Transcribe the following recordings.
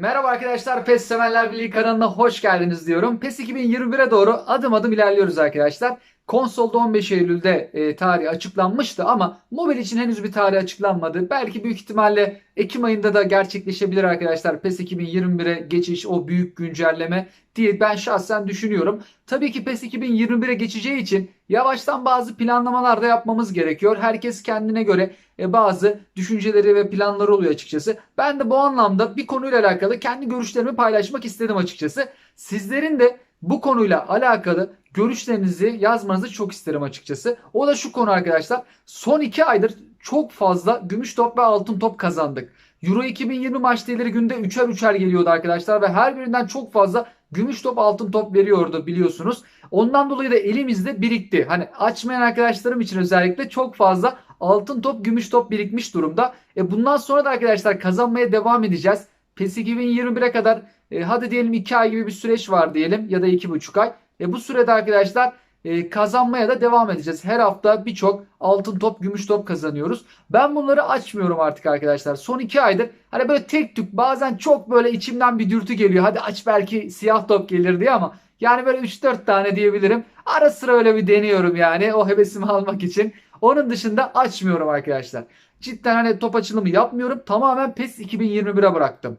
Merhaba arkadaşlar PES Severler Birliği kanalına hoş geldiniz diyorum. PES 2021'e doğru adım adım ilerliyoruz arkadaşlar. Konsolda 15 Eylül'de e, tarih açıklanmıştı ama mobil için henüz bir tarih açıklanmadı. Belki büyük ihtimalle Ekim ayında da gerçekleşebilir arkadaşlar. PES 2021'e geçiş o büyük güncelleme diye ben şahsen düşünüyorum. Tabii ki PES 2021'e geçeceği için yavaştan bazı planlamalar da yapmamız gerekiyor. Herkes kendine göre e, bazı düşünceleri ve planları oluyor açıkçası. Ben de bu anlamda bir konuyla alakalı kendi görüşlerimi paylaşmak istedim açıkçası. Sizlerin de bu konuyla alakalı görüşlerinizi yazmanızı çok isterim açıkçası. O da şu konu arkadaşlar. Son iki aydır çok fazla gümüş top ve altın top kazandık. Euro 2020 maçları günde üçer üçer geliyordu arkadaşlar ve her birinden çok fazla gümüş top altın top veriyordu biliyorsunuz. Ondan dolayı da elimizde birikti. Hani açmayan arkadaşlarım için özellikle çok fazla altın top gümüş top birikmiş durumda. E bundan sonra da arkadaşlar kazanmaya devam edeceğiz. PES 2021'e kadar e, hadi diyelim 2 ay gibi bir süreç var diyelim ya da 2,5 ay. E bu sürede arkadaşlar e, kazanmaya da devam edeceğiz. Her hafta birçok altın top, gümüş top kazanıyoruz. Ben bunları açmıyorum artık arkadaşlar. Son 2 aydır hani böyle tek tük bazen çok böyle içimden bir dürtü geliyor. Hadi aç belki siyah top gelir diye ama yani böyle 3-4 tane diyebilirim. Ara sıra öyle bir deniyorum yani o hevesimi almak için. Onun dışında açmıyorum arkadaşlar. Cidden hani top açılımı yapmıyorum. Tamamen PES 2021'e bıraktım.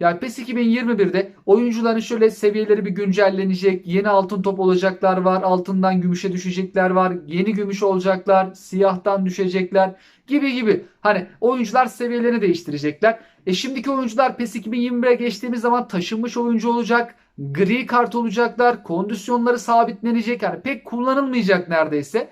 Yani PES 2021'de oyuncuların şöyle seviyeleri bir güncellenecek. Yeni altın top olacaklar var. Altından gümüşe düşecekler var. Yeni gümüş olacaklar. Siyahtan düşecekler. Gibi gibi. Hani oyuncular seviyelerini değiştirecekler. E şimdiki oyuncular PES 2021'e geçtiğimiz zaman taşınmış oyuncu olacak. Gri kart olacaklar. Kondisyonları sabitlenecek. Yani pek kullanılmayacak neredeyse.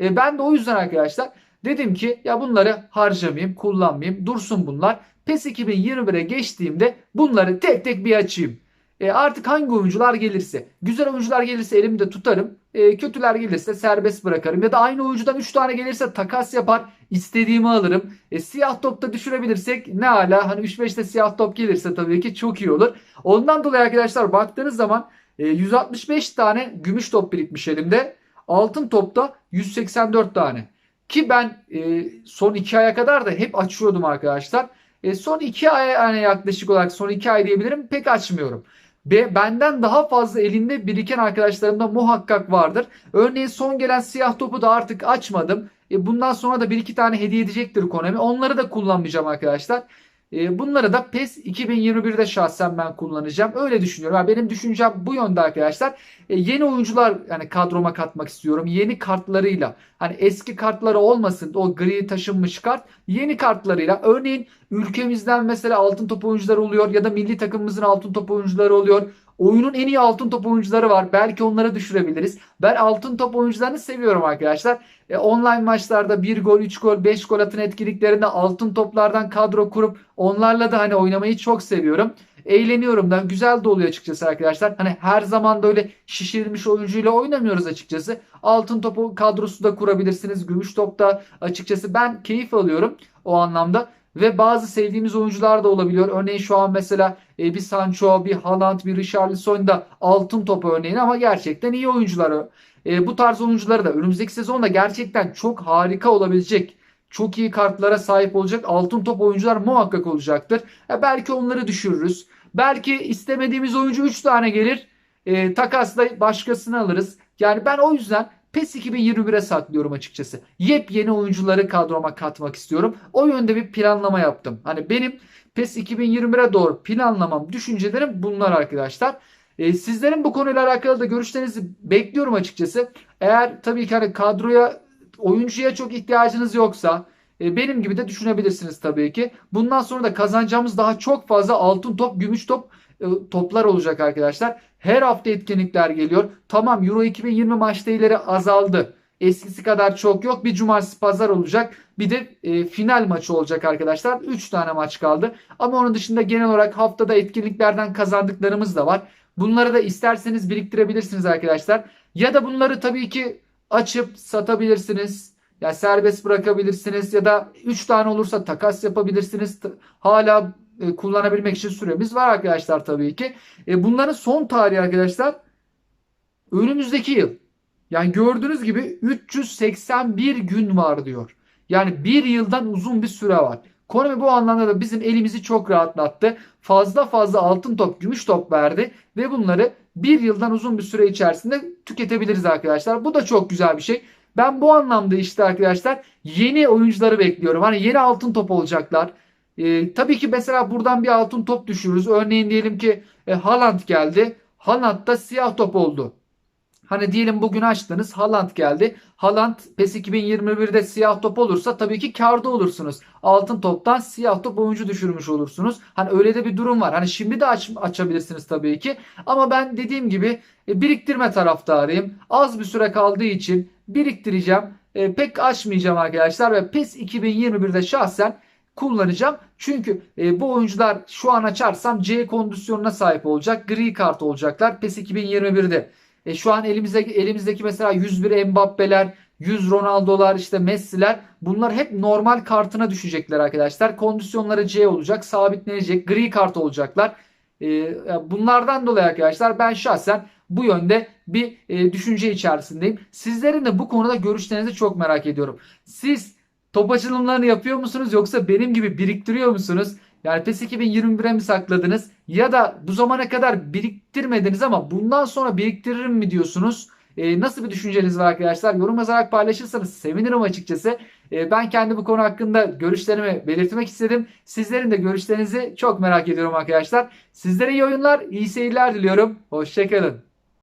E ben de o yüzden arkadaşlar dedim ki ya bunları harcamayayım, kullanmayayım. Dursun bunlar. PES 2021'e geçtiğimde bunları tek tek bir açayım. E artık hangi oyuncular gelirse, güzel oyuncular gelirse elimde tutarım. E, kötüler gelirse serbest bırakarım. Ya da aynı oyuncudan 3 tane gelirse takas yapar, istediğimi alırım. E, siyah topta düşürebilirsek ne ala hani 3-5'te siyah top gelirse tabii ki çok iyi olur. Ondan dolayı arkadaşlar baktığınız zaman e, 165 tane gümüş top birikmiş elimde. Altın topta 184 tane. Ki ben e, son 2 aya kadar da hep açıyordum arkadaşlar. E, son 2 ay yani yaklaşık olarak son 2 ay diyebilirim pek açmıyorum. Ve benden daha fazla elinde biriken arkadaşlarım da muhakkak vardır. Örneğin son gelen siyah topu da artık açmadım. E, bundan sonra da bir iki tane hediye edecektir Konami. Onları da kullanmayacağım arkadaşlar. E, bunları da PES 2021'de şahsen ben kullanacağım. Öyle düşünüyorum. Yani benim düşüncem bu yönde arkadaşlar. E, yeni oyuncular yani kadroma katmak istiyorum. Yeni kartlarıyla. Hani eski kartları olmasın. O gri taşınmış kart. Yeni kartlarıyla. Örneğin ülkemizden mesela altın top oyuncuları oluyor. Ya da milli takımımızın altın top oyuncuları oluyor. Oyunun en iyi altın top oyuncuları var. Belki onlara düşürebiliriz. Ben altın top oyuncularını seviyorum arkadaşlar. E, online maçlarda 1 gol, 3 gol, 5 gol atın etkinliklerinde altın toplardan kadro kurup onlarla da hani oynamayı çok seviyorum. Eğleniyorum da güzel de oluyor açıkçası arkadaşlar. Hani her zaman da öyle şişirilmiş oyuncuyla oynamıyoruz açıkçası. Altın topu kadrosu da kurabilirsiniz. Gümüş topta açıkçası ben keyif alıyorum o anlamda. Ve bazı sevdiğimiz oyuncular da olabiliyor. Örneğin şu an mesela e, bir Sancho, bir Haaland, bir Richarlison da altın top örneğin ama gerçekten iyi oyuncular. E, bu tarz oyuncuları da önümüzdeki sezonda gerçekten çok harika olabilecek çok iyi kartlara sahip olacak altın top oyuncular muhakkak olacaktır. E, belki onları düşürürüz. Belki istemediğimiz oyuncu 3 tane gelir. E, takasla başkasını alırız. Yani ben o yüzden PES 2021'e saklıyorum açıkçası. Yepyeni oyuncuları kadroma katmak istiyorum. O yönde bir planlama yaptım. Hani benim PES 2021'e doğru planlamam, düşüncelerim bunlar arkadaşlar. E, sizlerin bu konuyla alakalı da görüşlerinizi bekliyorum açıkçası. Eğer tabii ki hani kadroya, oyuncuya çok ihtiyacınız yoksa e, benim gibi de düşünebilirsiniz tabii ki. Bundan sonra da kazanacağımız daha çok fazla altın top, gümüş top e, toplar olacak arkadaşlar. Her hafta etkinlikler geliyor. Tamam Euro 2020 maç değerleri azaldı. Eskisi kadar çok yok. Bir cumartesi pazar olacak. Bir de e, final maçı olacak arkadaşlar. 3 tane maç kaldı. Ama onun dışında genel olarak haftada etkinliklerden kazandıklarımız da var. Bunları da isterseniz biriktirebilirsiniz arkadaşlar. Ya da bunları tabii ki açıp satabilirsiniz. Ya yani serbest bırakabilirsiniz ya da 3 tane olursa takas yapabilirsiniz. Hala e, kullanabilmek için süremiz var arkadaşlar tabii ki. E, bunların son tarihi arkadaşlar önümüzdeki yıl. Yani gördüğünüz gibi 381 gün var diyor. Yani bir yıldan uzun bir süre var. Konami bu anlamda da bizim elimizi çok rahatlattı. Fazla fazla altın top, gümüş top verdi ve bunları bir yıldan uzun bir süre içerisinde tüketebiliriz arkadaşlar. Bu da çok güzel bir şey. Ben bu anlamda işte arkadaşlar yeni oyuncuları bekliyorum. Hani yeni altın top olacaklar. Ee, tabii ki mesela buradan bir altın top düşürürüz. Örneğin diyelim ki e, Haaland geldi. Haaland da siyah top oldu. Hani diyelim bugün açtınız Haaland geldi. Haaland PES 2021'de siyah top olursa tabii ki karda olursunuz. Altın toptan siyah top oyuncu düşürmüş olursunuz. Hani öyle de bir durum var. Hani şimdi de aç, açabilirsiniz tabii ki. Ama ben dediğim gibi e, biriktirme taraftarıyım. Az bir süre kaldığı için biriktireceğim. E, pek açmayacağım arkadaşlar ve PES 2021'de şahsen kullanacağım. Çünkü e, bu oyuncular şu an açarsam C kondisyonuna sahip olacak. Gri kart olacaklar PES 2021'de. E, şu an elimizdeki elimizdeki mesela 101 Mbappe'ler, 100 Ronaldo'lar, işte Messi'ler bunlar hep normal kartına düşecekler arkadaşlar. Kondisyonları C olacak, sabitlenecek, gri kart olacaklar. E, bunlardan dolayı arkadaşlar ben şahsen bu yönde bir e, düşünce içerisindeyim. Sizlerin de bu konuda görüşlerinizi çok merak ediyorum. Siz top açılımlarını yapıyor musunuz yoksa benim gibi biriktiriyor musunuz? Yani PES 2021'e mi sakladınız? Ya da bu zamana kadar biriktirmediniz ama bundan sonra biriktiririm mi diyorsunuz? Ee, nasıl bir düşünceniz var arkadaşlar? Yorum yazarak paylaşırsanız sevinirim açıkçası. Ee, ben kendi bu konu hakkında görüşlerimi belirtmek istedim. Sizlerin de görüşlerinizi çok merak ediyorum arkadaşlar. Sizlere iyi oyunlar, iyi seyirler diliyorum. Hoşçakalın.